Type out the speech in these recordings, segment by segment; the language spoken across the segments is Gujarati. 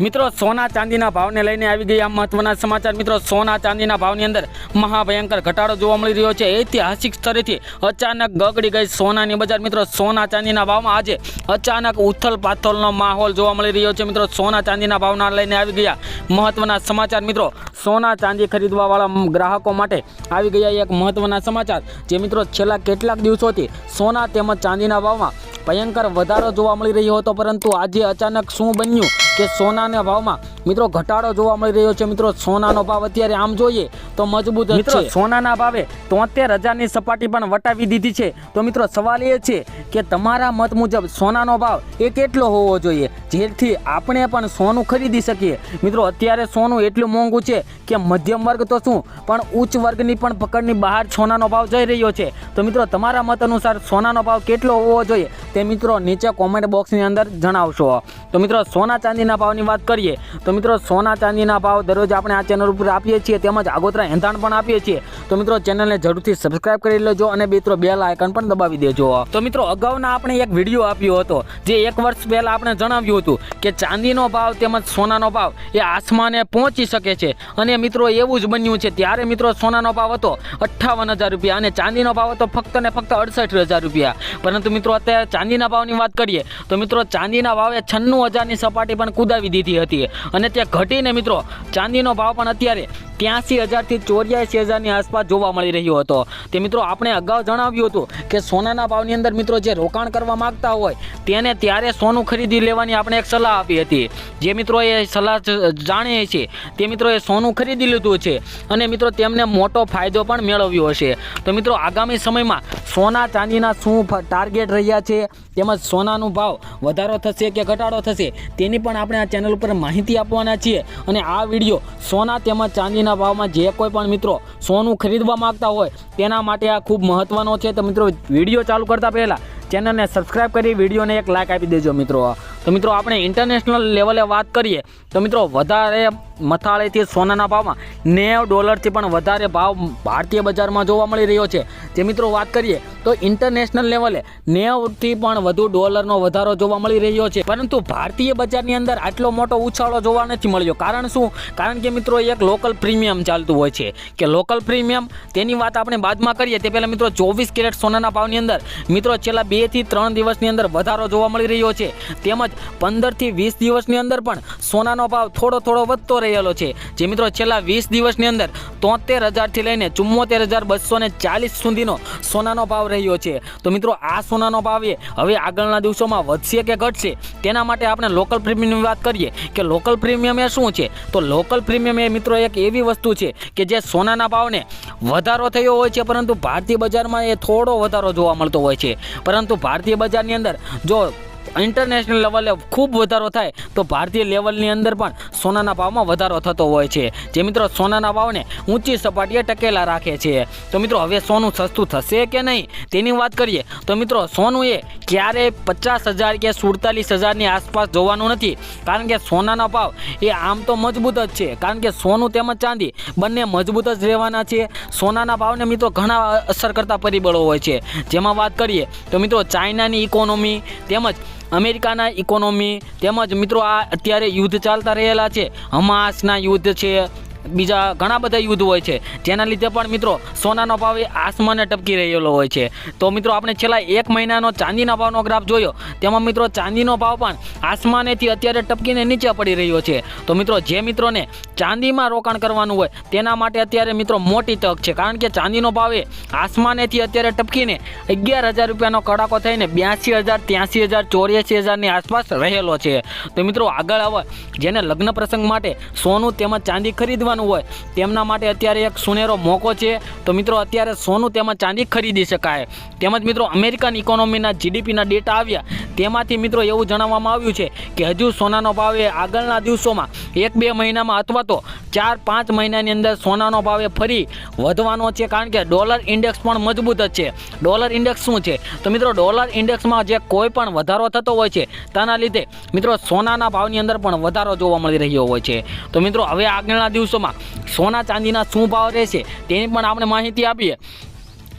મિત્રો, સોના ચાંદીના ભાવને લઈને આવી ગયા મહત્વના સમાચાર. મિત્રો, સોના ચાંદીના ભાવની અંદર મહાભયંકર ઘટાડો જોવા મળી રહ્યો છે. ઐતિહાસિક સ્તરેથી અચાનક ગગડી ગઈ સોનાની બજાર. મિત્રો, સોના ચાંદીના ભાવમાં આજે અચાનક ઉથલ પાથલનો માહોલ જોવા મળી રહ્યો છે. મિત્રો, સોના ચાંદીના ભાવના લઈને આવી ગયા મહત્વના સમાચાર. મિત્રો, સોના ચાંદી ખરીદવાવાળા ગ્રાહકો માટે આવી ગયા એક મહત્વના સમાચાર. જે મિત્રો, છેલ્લા કેટલાક દિવસોથી સોના તેમજ ચાંદીના ભાવમાં ભયંકર વધારો જોવા મળી રહ્યો હતો પરંતુ આજે અચાનક શું બન્યું કે સોનાના ભાવમાં મિત્રો ઘટાડો જોવા મળી રહ્યો છે મિત્રો. સોનાનો ભાવ અત્યારે આમ જોઈએ તો મજબૂત મિત્રો છે. સોનાના ભાવે તોતેર હજારની સપાટી પણ વટાવી દીધી છે. તો મિત્રો સવાલ એ છે કે તમારા મત મુજબ સોનાનો ભાવ એ કેટલો હોવો જોઈએ? જેથી આપણે પણ સોનું ખરીદી શકીએ. મિત્રો અત્યારે સોનું એટલું મોંઘું છે કે મધ્યમ વર્ગ તો શું? પણ ઉચ્ચ વર્ગની પણ પકડની બહાર સોનાનો ભાવ જઈ રહ્યો છે. તો મિત્રો તમારા મત અનુસાર સોનાનો ભાવ કેટલો હોવો જોઈએ તે મિત્રો નીચે કોમેન્ટ બોક્સની અંદર જણાવશો. તો મિત્રો સોના ચાંદીના ભાવની વાત કરીએ તો મિત્રો, સોના ચાંદીના ભાવ દરરોજ આપણે આ ચેનલ ઉપર આપીએ છીએ, તેમજ આગોતરા એંધાણ પણ આપીએ છીએ. તો મિત્રો ચેનલને જરૂરથી સબસ્ક્રાઇબ કરી લેજો અને મિત્રો બેલ આઇકન પણ દબાવી દેજો. તો મિત્રો, અગાઉના આપણે એક વીડિયો આપ્યો હતો, જે એક વર્ષ પહેલાં આપણે જણાવ્યું હતું કે ચાંદીનો ભાવ તેમજ સોનાનો ભાવ એ આસમાને પહોંચી શકે છે. અને મિત્રો, એવું જ બન્યું છે, ત્યારે મિત્રો, સોનાનો ભાવ હતો અઠ્ઠાવન હજાર રૂપિયા અને ચાંદીનો ભાવ હતો ફક્ત ને ફક્ત અડસઠ હજાર રૂપિયા. પરંતુ મિત્રો, અત્યારે ચાંદીના ભાવની વાત કરીએ, તો મિત્રો, ચાંદીના ભાવે છન્નું હજારની સપાટી પણ કુદાવી દીધી હતી. અને તે ઘટીને મિત્રો ચાંદીનો ભાવ પણ અત્યારે ત્યાંસી હજારથી ચોર્યાસી હજારની આસપાસ જોવા મળી રહ્યો હતો. તે મિત્રો આપણે અગાઉ જણાવ્યું હતું કે સોનાના ભાવની અંદર મિત્રો જે રોકાણ કરવા માગતા હોય તેને ત્યારે સોનું ખરીદી લેવાની આપણે એક સલાહ આપી હતી. જે મિત્રો એ સલાહ જાણીએ જાણે છે તે મિત્રો એ સોનું ખરીદી લીધું છે અને મિત્રો તેમને મોટો ફાયદો પણ મેળવ્યો હશે. તો મિત્રો આગામી સમયમાં સોના ચાંદીના શું ટાર્ગેટ રહ્યા છે તેમજ સોનાનું ભાવ વધારો થશે કે ઘટાડો થશે તેની પણ આપણે આ ચેનલ ઉપર માહિતી આપવાના છીએ અને આ વીડિયો સોના તેમજ ચાંદીના ભાવમાં જે કોઈ પણ મિત્રો સોનું ખરીદવા માગતા હોય તેના માટે આ ખૂબ મહત્વનો છે. તો મિત્રો, વીડિયો ચાલુ કરતા પહેલાં ચેનલને સબસ્ક્રાઇબ કરી, વિડીયોને એક લાઇક આપી દેજો મિત્રો. તો મિત્રો આપણે ઇન્ટરનેશનલ લેવલે વાત કરીએ, તો મિત્રો વધારે મથાળેથી સોનાના ભાવમાં નેવ ડોલરથી પણ વધારે ભાવ ભારતીય બજારમાં જોવા મળી રહ્યો છે. જે મિત્રો વાત કરીએ, તો ઇન્ટરનેશનલ લેવલે નેવથી પણ વધુ ડોલરનો વધારો જોવા મળી રહ્યો છે. પરંતુ ભારતીય બજારની અંદર આટલો મોટો ઉછાળો જોવા નથી મળ્યો. કારણ શું? કારણ કે મિત્રો એક લોકલ પ્રીમિયમ ચાલતું હોય છે. કે લોકલ પ્રીમિયમ તેની વાત આપણે બાદમાં કરીએ, તે પહેલાં મિત્રો ચોવીસ કેરેટ સોનાના ભાવની અંદર મિત્રો છેલ્લા બેથી ત્રણ દિવસની અંદર વધારો જોવા મળી રહ્યો છે. તેમજ પંદરથી વીસ દિવસની અંદર પણ સોનાનો ભાવ થોડો થોડો વધતો રહેલો છે. જે મિત્રો છેલ્લા વીસ દિવસની અંદર તોતેર હજારથી લઈને ચુમ્મોતેર હજાર બસો ને ચાલીસ સુધીનો સોનાનો ભાવ રહ્યો છે. તો મિત્રો આ સોનાનો ભાવ એ હવે આગળના દિવસોમાં વધશે કે ઘટશે? તેના માટે આપણે લોકલ પ્રીમિયમની વાત કરીએ કે લોકલ પ્રીમિયમ એ શું છે? તો લોકલ પ્રીમિયમ એ મિત્રો એક એવી વસ્તુ છે કે જે સોનાના ભાવને વધારો થયો હોય છે, પરંતુ ભારતીય બજારમાં એ થોડો વધારો જોવા મળતો હોય છે. પરંતુ ભારતીય બજારની અંદર જો ઇન્ટરનેશનલ લેવલે ખૂબ વધારો થાય, તો ભારતીય લેવલની અંદર પણ સોનાના ભાવમાં વધારો થતો હોય છે. જે મિત્રો સોનાના ભાવને ઊંચી સપાટીએ ટકેલા રાખે છે. તો મિત્રો, હવે સોનું સસ્તું થશે કે નહીં? તેની વાત કરીએ, તો મિત્રો, સોનું એ ક્યારેય પચાસ હજાર કે સુડતાલીસ હજારની આસપાસ જોવાનું નથી. કારણ કે સોનાના ભાવ એ આમ તો મજબૂત જ છે. કારણ કે સોનું તેમજ ચાંદી બંને મજબૂત જ રહેવાના છે. સોનાના ભાવને મિત્રો ઘણા અસર કરતા પરિબળો હોય છે. જેમાં વાત કરીએ, તો મિત્રો, ચાઇનાની ઇકોનોમી તેમજ અમેરિકાના ઇકોનોમી તેમજ મિત્રો આ અત્યારે યુદ્ધ ચાલતા રહેલા છે. હમાસના યુદ્ધ છે, બીજા ઘણા બધા યુદ્ધ હોય છે. જેના લીધે પણ મિત્રો સોનાનો ભાવ એ આસમાને ટપકી રહેલો હોય છે. તો મિત્રો આપણે છેલ્લા એક મહિનાનો ચાંદીના ભાવનો ગ્રાફ જોયો. તેમાં મિત્રો ચાંદીનો ભાવ પણ આસમાનેથી અત્યારે ટપકીને નીચે પડી રહ્યો છે. તો મિત્રો જે મિત્રોને ચાંદીમાં રોકાણ કરવાનું હોય. તેના માટે અત્યારે મિત્રો મોટી તક છે. કારણ કે ચાંદીનો ભાવ એ આસમાનેથી અત્યારે ટપકીને અગિયાર હજાર રૂપિયાનો કડાકો થઈને બ્યાસી હજાર, ત્યાંસી હજાર, ચોર્યાસી હજારની આસપાસ રહેલો છે. તો મિત્રો આગળ હવે જેને લગ્ન પ્રસંગ માટે સોનું તેમજ ચાંદી ખરીદવાનું હોય, તેમના માટે અત્યારે એક સુનેરો મોકો છે. તો મિત્રો અત્યારે સોનું તેમજ ચાંદી ખરીદી શકાય. તેમજ મિત્રો અમેરિકન ઇકોનોમીના જીડીપીના ડેટા આવ્યા. તેમાંથી મિત્રો એવું જણાવવામાં આવ્યું છે કે હજુ સોનાનો ભાવ એ આગળના દિવસોમાં એક બે મહિનામાં અથવા તો ચાર પાંચ મહિનાની અંદર સોનાનો ભાવે ફરી વધવાનો છે કારણ કે ડોલર ઇન્ડેક્સ પણ મજબૂત જ છે. ડોલર ઇન્ડેક્સ શું છે? તો મિત્રો ડોલર ઇન્ડેક્સમાં જે કોઈ પણ વધારો થતો હોય છે, તેના લીધે મિત્રો સોનાના ભાવની અંદર પણ વધારો જોવા મળી રહ્યો હોય છે. તો મિત્રો હવે આગળના દિવસોમાં સોના ચાંદીના શું ભાવ રહેશે તેની પણ આપણે માહિતી આપીએ.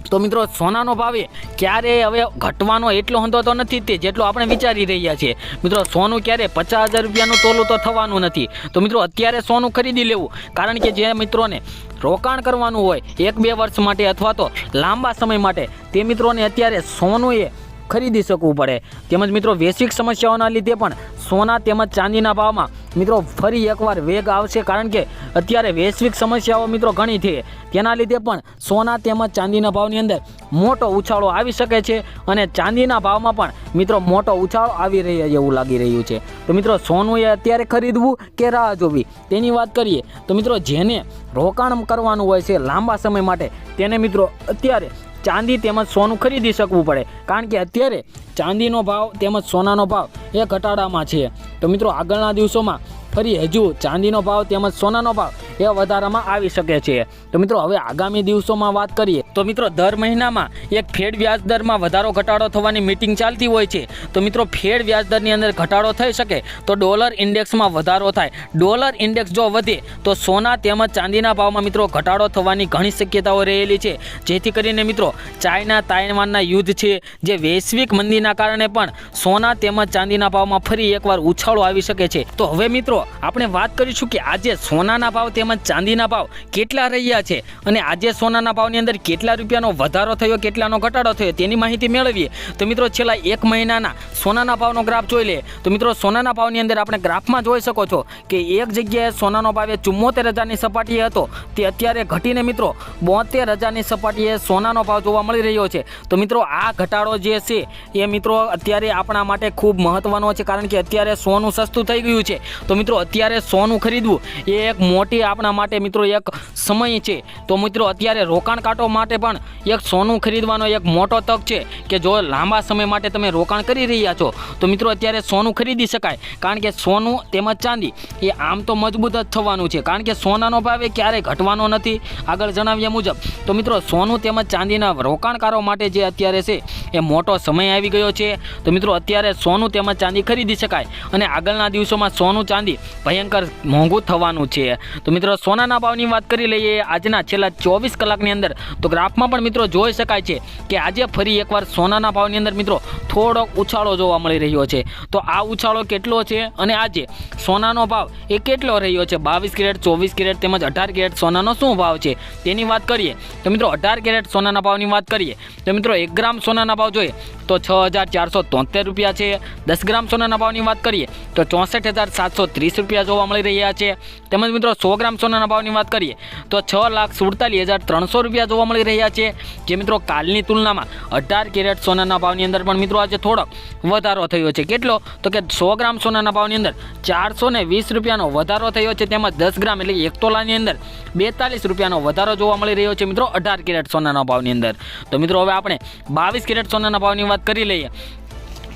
તો મિત્રો, સોનાનો ભાવે ક્યારે હવે ઘટવાનો એટલો હંધો તો નથી તે જેટલો આપણે વિચારી રહ્યા છીએ. મિત્રો, સોનું ક્યારે પચાસ હજાર રૂપિયાનું તોલું તો થવાનું નથી. તો મિત્રો, અત્યારે સોનું ખરીદી લેવું. કારણ કે જે મિત્રોને રોકાણ કરવાનું હોય, એક બે વર્ષ માટે અથવા તો લાંબા સમય માટે, તે મિત્રોને અત્યારે સોનું એ ખરીદી શકવું પડે. તેમજ મિત્રો, વૈશ્વિક સમસ્યાઓના લીધે પણ સોના તેમજ ચાંદીના ભાવમાં મિત્રો, ફરી એકવાર વેગ આવશે કારણ કે અત્યારે વૈશ્વિક સમસ્યાઓ મિત્રો ઘણી છે. તેના લીધે પણ સોના તેમજ ચાંદીના ભાવની અંદર મોટો ઉછાળો આવી શકે છે અને ચાંદીના ભાવમાં પણ મિત્રો મોટો ઉછાળો આવી રહ્યા એવું લાગી રહ્યું છે. તો મિત્રો, સોનું એ અત્યારે ખરીદવું કે રાહ જોવી? તેની વાત કરીએ તો મિત્રો, જેને રોકાણ કરવાનું હોય છે લાંબા સમય માટે, તેને મિત્રો અત્યારે ચાંદી તેમજ સોનું ખરીદી શકવું પડે. કારણ કે અત્યારે ચાંદીનો ભાવ તેમજ સોનાનો ભાવ એ ઘટાડામાં છે. તો મિત્રો, આગળના દિવસોમાં ફરી હજુ ચાંદીનો ભાવ તેમજ સોનાનો ભાવ એ વધારામાં આવી શકે છે. તો મિત્રો, હવે આગામી દિવસોમાં વાત કરીએ, તો મિત્રો, દર મહિનામાં એક ફેડ વ્યાજ દરમાં વધારો ઘટાડો થવાની મિટિંગ ચાલતી હોય છે. તો મિત્રો ફેડ વ્યાજ દરની અંદર ઘટાડો થઈ શકે તો ડોલર ઇન્ડેક્સમાં વધારો થાય. ડોલર ઇન્ડેક્સ જો વધે તો સોના તેમજ ચાંદીના ભાવમાં મિત્રો ઘટાડો થવાની ઘણી શક્યતાઓ રહેલી છે. જેથી કરીને મિત્રો, ચાઇના તાઇવાનના યુદ્ધ છે, જે વૈશ્વિક મંદીના કારણે પણ સોના તેમજ ચાંદીના ભાવમાં ફરી એકવાર ઉછાળો આવી શકે છે. તો હવે મિત્રો, આપણે વાત કરીશું કે આજે સોનાના ભાવ તેમજ ચાંદીના ભાવ કેટલા રહ્યા છે? અને આજે સોનાના ભાવની અંદર કેટલા રૂપિયાનો વધારો થયો, કેટલાનો ઘટાડો થયો, તેની માહિતી મેળવીએ. તો મિત્રો, છેલ્લા એક મહિનાના સોનાના ભાવનો ગ્રાફ જોઈ લે તો મિત્રો, સોનાના ભાવની અંદર આપણે ગ્રાફમાં જોઈ શકો છો કે એક જગ્યાએ સોનાનો ભાવ એ ચુમ્મોતેર હજારની સપાટીએ હતો. તે અત્યારે ઘટીને મિત્રો, બોતેર હજારની સપાટીએ સોનાનો ભાવ જોવા મળી રહ્યો છે. તો મિત્રો, આ ઘટાડો જે છે એ મિત્રો અત્યારે આપણા માટે ખૂબ મહત્વનો છે, કારણ કે અત્યારે સોનું સસ્તું થઈ ગયું છે. તો મિત્રો, અત્યારે સોનું ખરીદવું એ એક મોટી આપણા માટે મિત્રો એક સમય છે. તો મિત્રો અત્યારે રોકાણકારો માટે પણ એક સોનું ખરીદવાનો એક મોટો તક છે કે જો લાંબા સમય માટે તમે રોકાણ કરી રહ્યા છો, તો મિત્રો અત્યારે સોનું ખરીદી શકાય. કારણ કે સોનું તેમજ ચાંદી એ આમ તો મજબૂત જ થવાનું છે. કારણ કે સોનાનો ભાવ એ ક્યારેય ઘટવાનો નથી. આગળ જણાવ્યા મુજબ, તો મિત્રો સોનું તેમજ ચાંદીના રોકાણકારો માટે જે અત્યારે છે એ મોટો સમય આવી ગયો છે. તો મિત્રો અત્યારે સોનું તેમજ ચાંદી ખરીદી શકાય. અને આગળના દિવસોમાં સોનું ચાંદી ભયંકર મોંઘું થવાનું છે. તો મિત્રો સોનાના ભાવની વાત કરી લઈએ આજના છેલ્લા ચોવીસ કલાકની અંદર, તો ગ્રાફમાં પણ મિત્રો જોઈ શકાય છે કે આજે ફરી એકવાર સોનાના ભાવની અંદર મિત્રો થોડોક ઉછાળો જોવા મળી રહ્યો છે. તો આ ઉછાળો કેટલો છે અને આજે સોનાનો ભાવ એ કેટલો રહ્યો છે? બાવીસ કેરેટ, ચોવીસ કેરેટ તેમજ અઢાર કેરેટ સોનાનો શું ભાવ છે? તેની વાત કરીએ, તો મિત્રો અઢાર કેરેટ સોનાના ભાવની વાત કરીએ, તો મિત્રો એક ગ્રામ સોનાના ભાવ જોઈએ, તો છ હજાર ચારસો તોતેર રૂપિયા છે. દસ ગ્રામ સોનાના ભાવની વાત કરીએ, તો ચોસઠ હજાર સાતસો ત્રીસ રૂપિયા જોવા મળી રહ્યા છે. તેમજ મિત્રો સો ગ્રામ સોનાના ભાવની વાત કરીએ, તો છ લાખ સુડતાલીસ હજાર ત્રણસો રૂપિયા જોવા મળી રહ્યા છે. જે મિત્રો કાલની તુલનામાં અઢાર કેરેટ સોનાના ભાવની અંદર પણ મિત્રો આજે થોડોક વધારો થયો છે. કેટલો? તો કે સો ગ્રામ સોનાના ભાવની અંદર ચારસો ને વીસ રૂપિયાનો વધારો થયો છે. તેમજ દસ ગ્રામ એટલે એક તોલાની અંદર બેતાલીસ રૂપિયાનો વધારો જોવા મળી રહ્યો છે મિત્રો અઢાર કેરેટ સોનાના ભાવની અંદર. તો મિત્રો હવે આપણે બાવીસ કેરેટ સોનાના ભાવની વાત કરી લઈએ.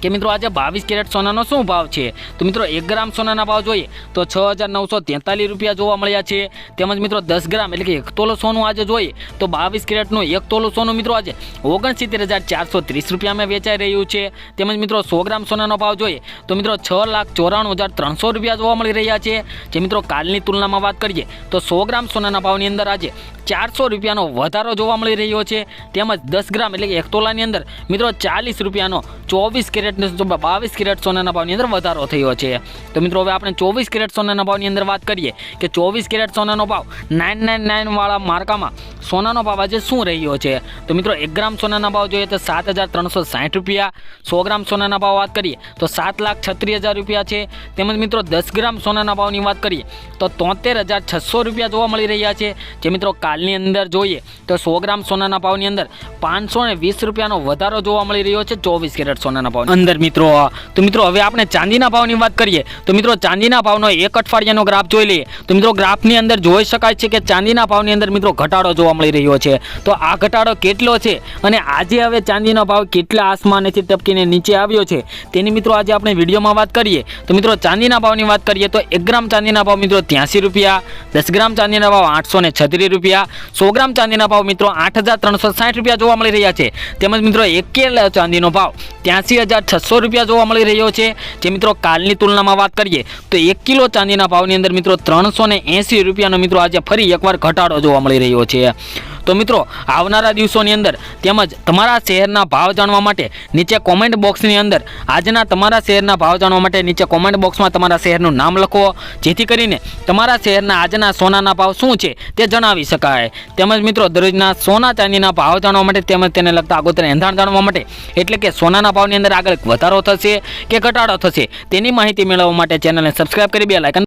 કે મિત્રો આજે બાવીસ કેરેટ સોનાનો શું ભાવ છે? તો મિત્રો એક ગ્રામ સોનાના ભાવ જોઈએ તો છ હજાર નવસો તેતાલીસ રૂપિયા જોવા મળ્યા છે. તેમજ મિત્રો દસ ગ્રામ એટલે કે એક તોલો સોનું આજે જોઈએ તો બાવીસ કેરેટનું એક તોલું સોનું મિત્રો આજે ઓગણસિત્તેર હજાર ચારસો ત્રીસ રૂપિયામાં વેચાઈ રહ્યું છે. તેમજ મિત્રો સો ગ્રામ સોનાનો ભાવ જોઈએ તો મિત્રો છ લાખ ચોરાણું હજાર ત્રણસો રૂપિયા જોવા મળી રહ્યા છે. જે મિત્રો કાલની તુલનામાં વાત કરીએ તો સો ગ્રામ સોનાના ભાવની અંદર આજે ચારસો રૂપિયાનો વધારો જોવા મળી રહ્યો છે. તેમજ દસ ગ્રામ એટલે કે એક તોલાની અંદર મિત્રો ચાલીસ રૂપિયાનો ચોવીસ કેરેટ બાવીસ કેરેટ સોનાના ભાવની અંદર વધારો થયો છે. તો મિત્રો, હવે આપણે ચોવીસ કેરેટ સોનાના ભાવની અંદર વાત કરીએ કે ચોવીસ કેરેટ સોનાનો ભાવ નાઇન નાઇન નાઇન વાળા માર્કામાં સોનાનો ભાવ આજે શું રહ્યો છે? તો મિત્રો, એક ગ્રામ સોનાના ભાવ જોઈએ તો સાત હજાર ત્રણસો સાઠ રૂપિયા. સો ગ્રામ સોનાના ભાવ વાત કરીએ તો સાત લાખ છત્રીસ હજાર રૂપિયા છે. તેમજ મિત્રો, દસ ગ્રામ સોનાના ભાવની વાત કરીએ તો તોતેર હજાર છસો રૂપિયા જોવા મળી રહ્યા છે. જે મિત્રો, કાલની અંદર જોઈએ તો સો ગ્રામ સોનાના ભાવની અંદર પાંચસો વીસ રૂપિયાનો વધારો જોવા મળી રહ્યો છે ચોવીસ કેરેટ સોનાના ભાવ અંદર મિત્રો. તો મિત્રો, હવે આપણે ચાંદીના ભાવની વાત કરીએ. તો મિત્રો, ચાંદીના ભાવનો એક અઠવાડિયાનો ગ્રાફ જોઈ લઈએ. તો મિત્રો, ગ્રાફની અંદર જોઈ શકાય છે કે ચાંદીના ભાવની અંદર મિત્રો ઘટાડો જોવા મળી રહ્યો છે. તો આ ઘટાડો કેટલો છે અને આજે હવે ચાંદીનો ભાવ કેટલા આસમાનેથી તપકીને નીચે આવ્યો છે તેની મિત્રો આજે આપણે વિડીયોમાં વાત કરીએ. તો મિત્રો, ચાંદીના ભાવની વાત કરીએ તો એક ગ્રામ ચાંદીના ભાવ મિત્રો ત્યાંસી રૂપિયા, દસ ગ્રામ ચાંદીના ભાવ આઠસો ને છત્રીસ રૂપિયા, સો ગ્રામ ચાંદીના ભાવ મિત્રો આઠ હજાર ત્રણસો સાઠ રૂપિયા જોવા મળી રહ્યા છે. તેમજ મિત્રો, એક ચાંદીનો ભાવ ત્યાંસી હજાર છસો રૂપિયા જોવા મળી રહ્યો છે. જે મિત્રો કાલની તુલનામાં વાત કરીએ, તો એક કિલો ચાંદીના ભાવની અંદર મિત્રો ત્રણસો રૂપિયાનો મિત્રો આજે ફરી એકવાર ઘટાડો જોવા મળી રહ્યો છે. તો મિત્રો, આવનારા દિવસોની અંદર તેમજ તમારા શહેરના ભાવ જાણવા માટે નીચે કોમેન્ટ બોક્સની અંદર આજના તમારા શહેરના ભાવ જાણવા માટે નીચે કોમેન્ટ બોક્સમાં તમારા શહેરનું નામ લખો. જેથી કરીને તમારા શહેરના આજના સોનાના ભાવ શું છે તે જણાવી શકાય. તેમજ મિત્રો, દરરોજના સોના ચાંદીના ભાવ જાણવા માટે તેમજ તેને લગતા આગોતર એંધાણ જાણવા માટે એટલે કે સોનાના ભાવની અંદર આગળ વધારો થશે કે ઘટાડો થશે તેની માહિતી મેળવવા માટે ચેનલને સબસ્ક્રાઇબ કરી બે લાયકન